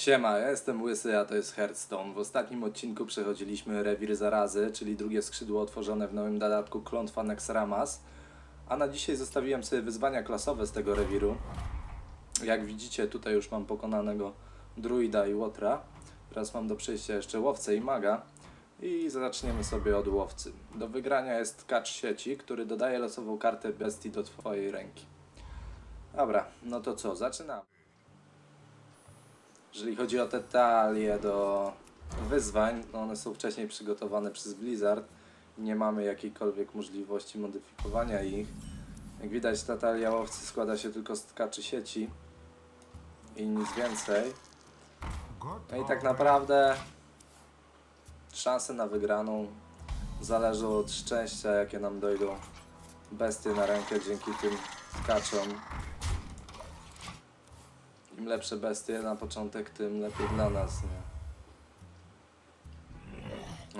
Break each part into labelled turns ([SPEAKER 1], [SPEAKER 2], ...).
[SPEAKER 1] Siema, ja jestem Łysy, a to jest Hearthstone. W ostatnim odcinku przechodziliśmy Rewir Zarazy, czyli drugie skrzydło otworzone w nowym dodatku Klątwa Nexramas. A na dzisiaj zostawiłem sobie wyzwania klasowe z tego rewiru. Jak widzicie, tutaj już mam pokonanego Druida i Łotra. Teraz mam do przejścia jeszcze Łowcę i Maga. I zaczniemy sobie od Łowcy. Do wygrania jest kacz sieci, który dodaje losową kartę bestii do Twojej ręki. Dobra, no to co, zaczynamy. Jeżeli chodzi o te talie do wyzwań, no one są wcześniej przygotowane przez Blizzard nie mamy jakiejkolwiek możliwości modyfikowania ich. Jak widać ta talia łowcy składa się tylko z tkaczy sieci i nic więcej. No i tak naprawdę szanse na wygraną zależą od szczęścia jakie nam dojdą bestie na rękę dzięki tym tkaczom. Im lepsze bestie na początek, tym lepiej dla nas, nie?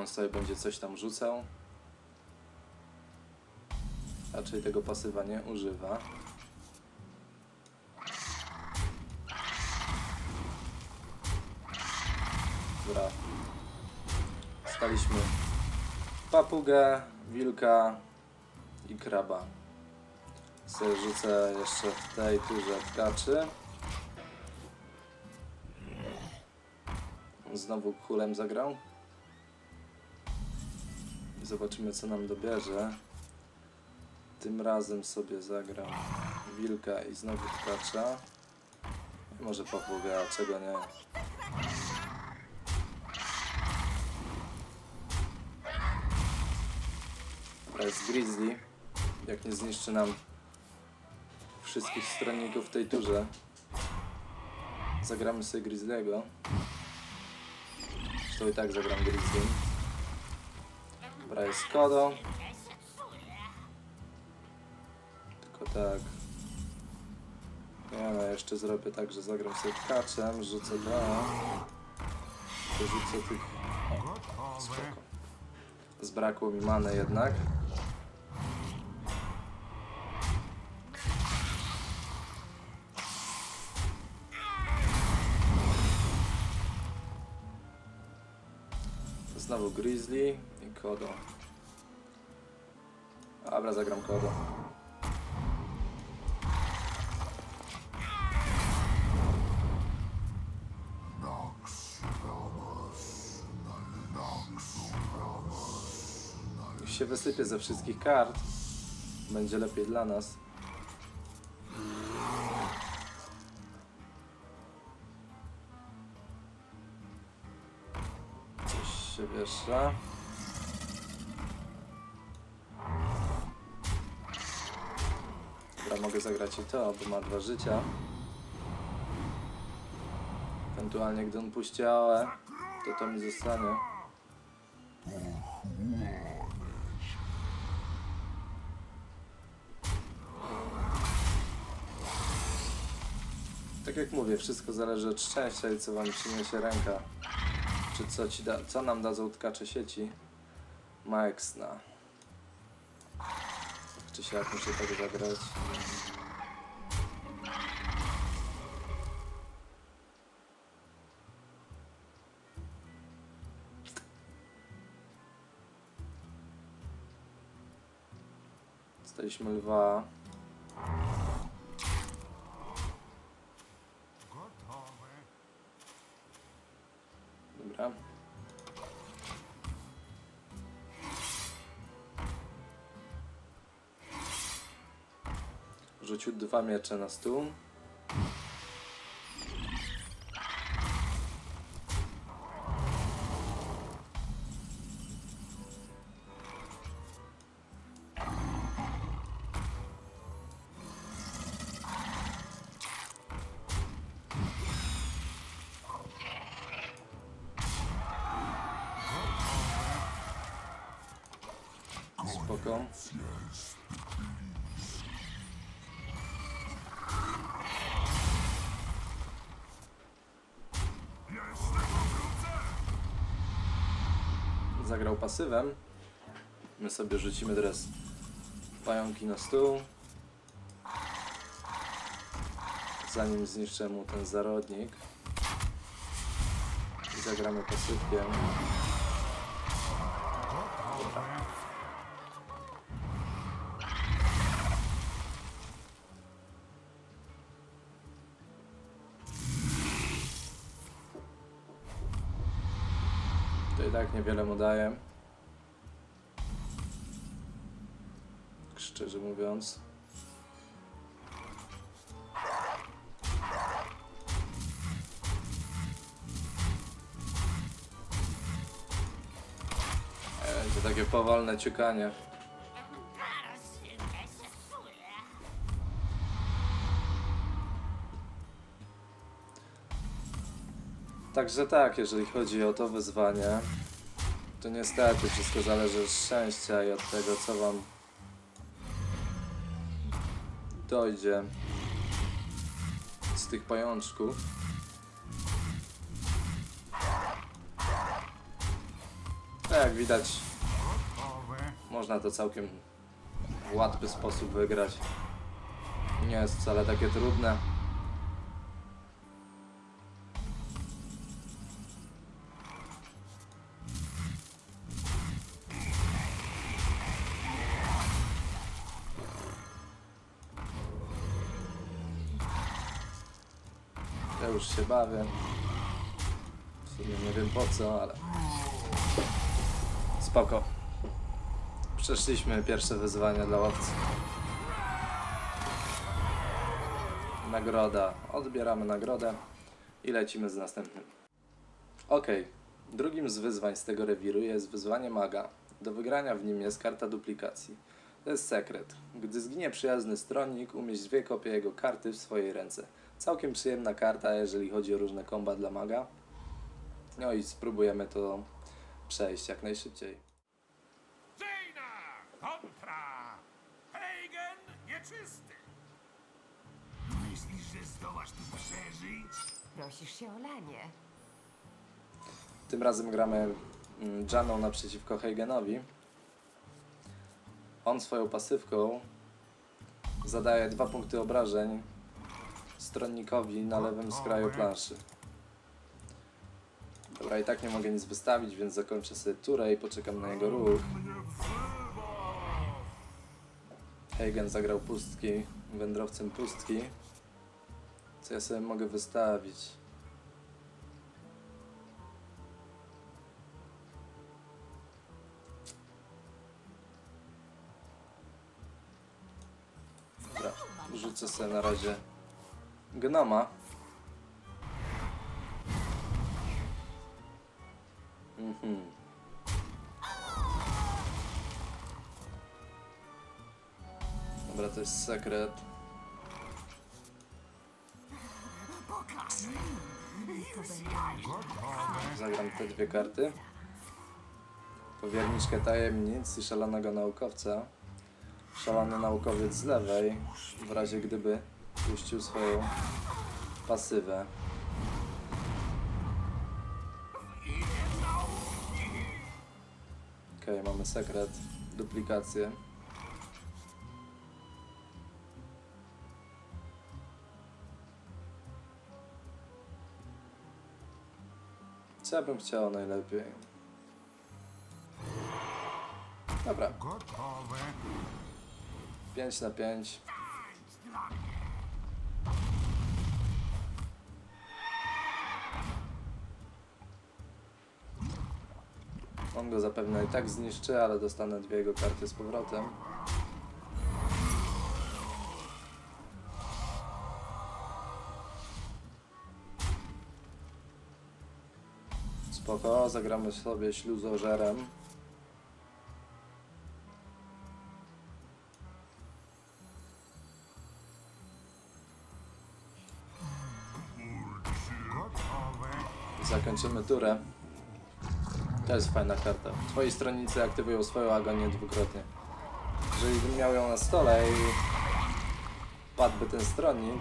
[SPEAKER 1] On sobie będzie coś tam rzucał. Raczej tego pasywa nie używa. Dobra. Staliśmy papugę, wilka i kraba. Sobie rzucę jeszcze w tej turze tkaczy. Znowu kulem zagrał. I Zobaczymy co nam dobierze. Tym razem sobie zagram wilka i znowu tkacza. I Może papugę, a czego nie. To jest Grizzly. Jak nie zniszczy nam wszystkich stronników w tej turze. Zagramy sobie Grizzly'ego. To i tak zagram Grizzly. Dobra, jest Kodo. Tylko tak. Nie no, jeszcze zrobię tak, że zagram sobie tkaczem, rzucę dwa. Dorzucę tych... O, spoko. Zbrakło mi many jednak. Znowu Grizzly i Kodo. Dobra, zagram Kodo. Niech się wysypie ze wszystkich kart. Będzie lepiej dla nas. Się. Dobra, mogę zagrać i to, bo ma dwa życia. Ewentualnie gdy on puści AOE, to to mi zostanie. Tak jak mówię, wszystko zależy od szczęścia i co wam przyniesie ręka. Czy co, ci da, co nam dadzą tkacze sieci? Maexna. Czy się jak muszę tego zagrać? Staliśmy lwa. Rzucił dwa miecze na stół. Spoko. Zagrał pasywem. My sobie rzucimy teraz pająki na stół. Zanim zniszczę mu ten zarodnik. I zagramy pasywkiem. I tak niewiele mu daje. Szczerze mówiąc. E, To takie powolne ciukanie. Także tak, jeżeli chodzi o to wyzwanie, to niestety wszystko zależy od szczęścia i od tego, co wam dojdzie z tych pajączków. Tak jak widać, można to całkiem w łatwy sposób wygrać. Nie jest wcale takie trudne. Bawię. W sumie nie wiem po co, ale... Spoko. Przeszliśmy pierwsze wyzwanie dla łowcy. Nagroda. Odbieramy nagrodę i lecimy z następnym. Ok. Drugim z wyzwań z tego rewiru jest wyzwanie maga. Do wygrania w nim jest karta duplikacji. To jest sekret. Gdy zginie przyjazny stronnik, umieść dwie kopie jego karty w swojej ręce. Całkiem przyjemna karta, jeżeli chodzi o różne komba dla maga. No i spróbujemy to przejść jak najszybciej.
[SPEAKER 2] Jaina kontra Hagen nieczysty. Myślisz, że zdołasz tu przeżyć?
[SPEAKER 3] Prosisz się o lanie.
[SPEAKER 1] Tym razem gramy mm, Janą naprzeciwko Hagenowi. On swoją pasywką zadaje dwa punkty obrażeń stronnikowi na lewym skraju planszy. Dobra, i tak nie mogę nic wystawić, więc zakończę sobie turę i poczekam na jego ruch. Hagen zagrał pustki, wędrowcem pustki. Co ja sobie mogę wystawić? Dobra, rzucę sobie na razie gnoma. Mhm. Dobra, to jest sekret. Zagram te dwie karty. Powierniczkę tajemnic i szalonego naukowca. Szalony naukowiec z lewej, w razie gdyby puścił swoją pasywę. Okej, mamy sekret, duplikację. Co ja bym chciał najlepiej? Dobra,
[SPEAKER 2] Gotowe.
[SPEAKER 1] 5 na 5. On go zapewne i tak zniszczy, ale dostanę dwie jego karty z powrotem. Spoko, zagramy sobie śluzożerem. Zakończymy turę. To jest fajna karta. Twoi stronnicy aktywują swoją agonię dwukrotnie. Jeżeli bym miał ją na stole i padłby ten stronnik,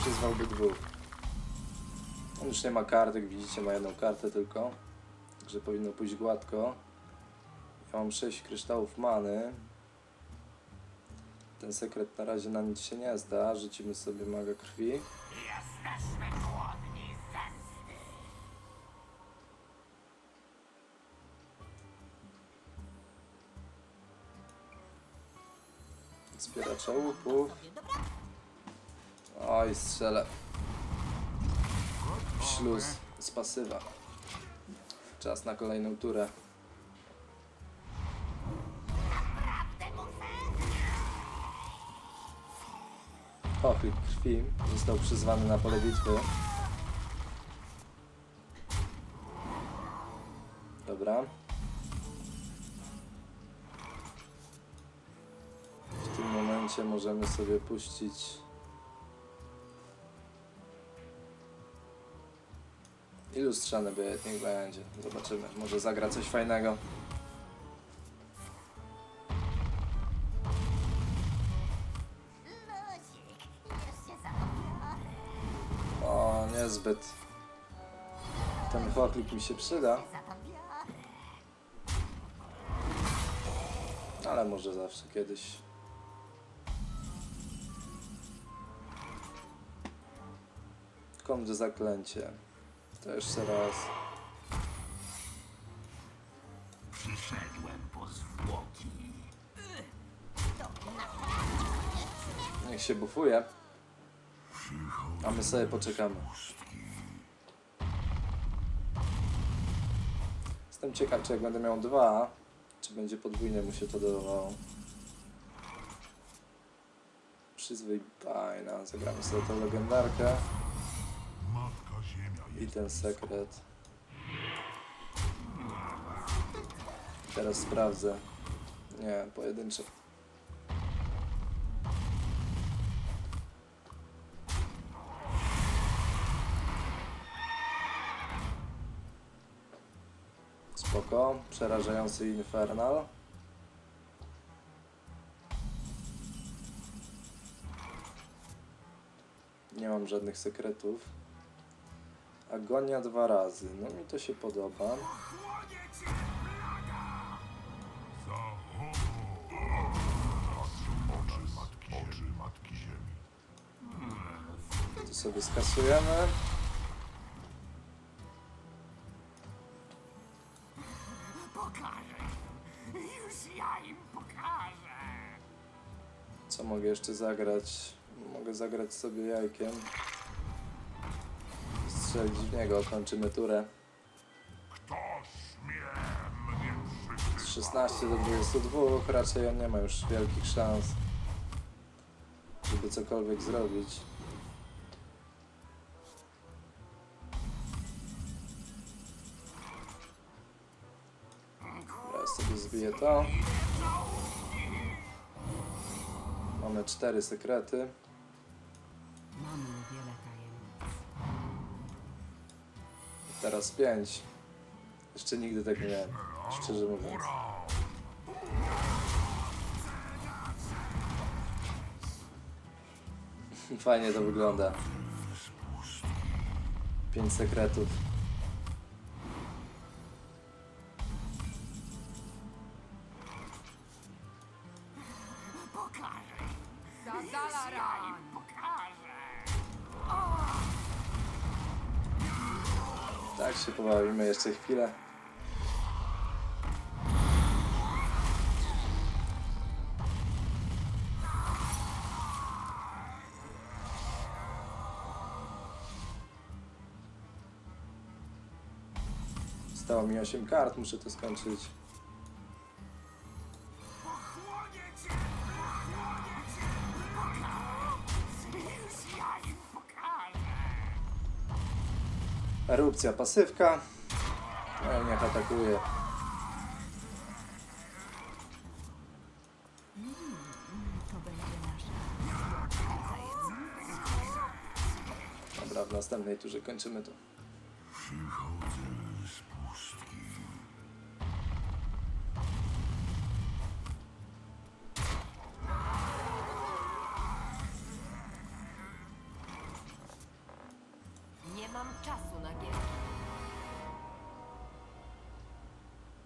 [SPEAKER 1] przyzwałby dwóch. On już nie ma kartek, widzicie, ma jedną kartę tylko. Także powinno pójść gładko. Ja mam 6 kryształów many. Ten sekret na razie na nic się nie zda. Rzucimy sobie maga krwi. Zbieracza łupów. Oj, strzelę. Śluz z pasywa. Czas na kolejną turę. Ochryk krwi został przyzwany na pole bitwy. Dobra. Momencie możemy sobie puścić i lustrzany by niech będzie. Zobaczymy. Może zagra coś fajnego. O, niezbyt. Ten chłoplik mi się przyda, ale może zawsze kiedyś. Kondy zaklęcie. To jeszcze raz.
[SPEAKER 2] Przyszedłem po zwłoki.
[SPEAKER 1] Niech się bufuje. A my sobie poczekamy. Jestem ciekaw, czy jak będę miał dwa, czy będzie podwójnie mu się to dawało. Przyzwyczaj bajna. Zagramy sobie tę legendarkę i ten sekret. Teraz sprawdzę. Nie, pojedyncze. Spoko, przerażający infernal. Nie mam żadnych sekretów. Agonia dwa razy. No mi to się podoba.
[SPEAKER 2] Ziemi.
[SPEAKER 1] To sobie skasujemy.
[SPEAKER 2] Pokażę im. Już ja im pokażę.
[SPEAKER 1] Co mogę jeszcze zagrać? Mogę zagrać sobie jajkiem. W niego, kończymy turę.
[SPEAKER 2] Kto śmie mnie
[SPEAKER 1] Z 16 do 22 raczej on nie ma już wielkich szans, żeby cokolwiek zrobić. Teraz sobie zbiję to. Mamy cztery sekrety.
[SPEAKER 4] Mamy wiele
[SPEAKER 1] Teraz pięć. Jeszcze nigdy tak nie miałem, szczerze mówiąc. Fajnie to wygląda. Pięć sekretów. Tak się pobawimy jeszcze chwilę. Zostało mi 8 kart, muszę to skończyć. Erupcja, pasywka. No niech atakuje. Dobra, w następnej turze kończymy to.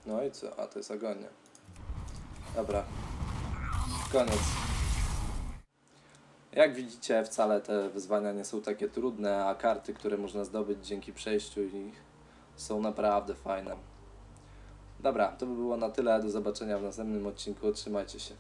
[SPEAKER 1] No i co? A to jest agonia. Dobra. Koniec. Jak widzicie, wcale te wyzwania nie są takie trudne, a karty, które można zdobyć dzięki przejściu ich są naprawdę fajne. Dobra, to by było na tyle. Do zobaczenia w następnym odcinku. Trzymajcie się.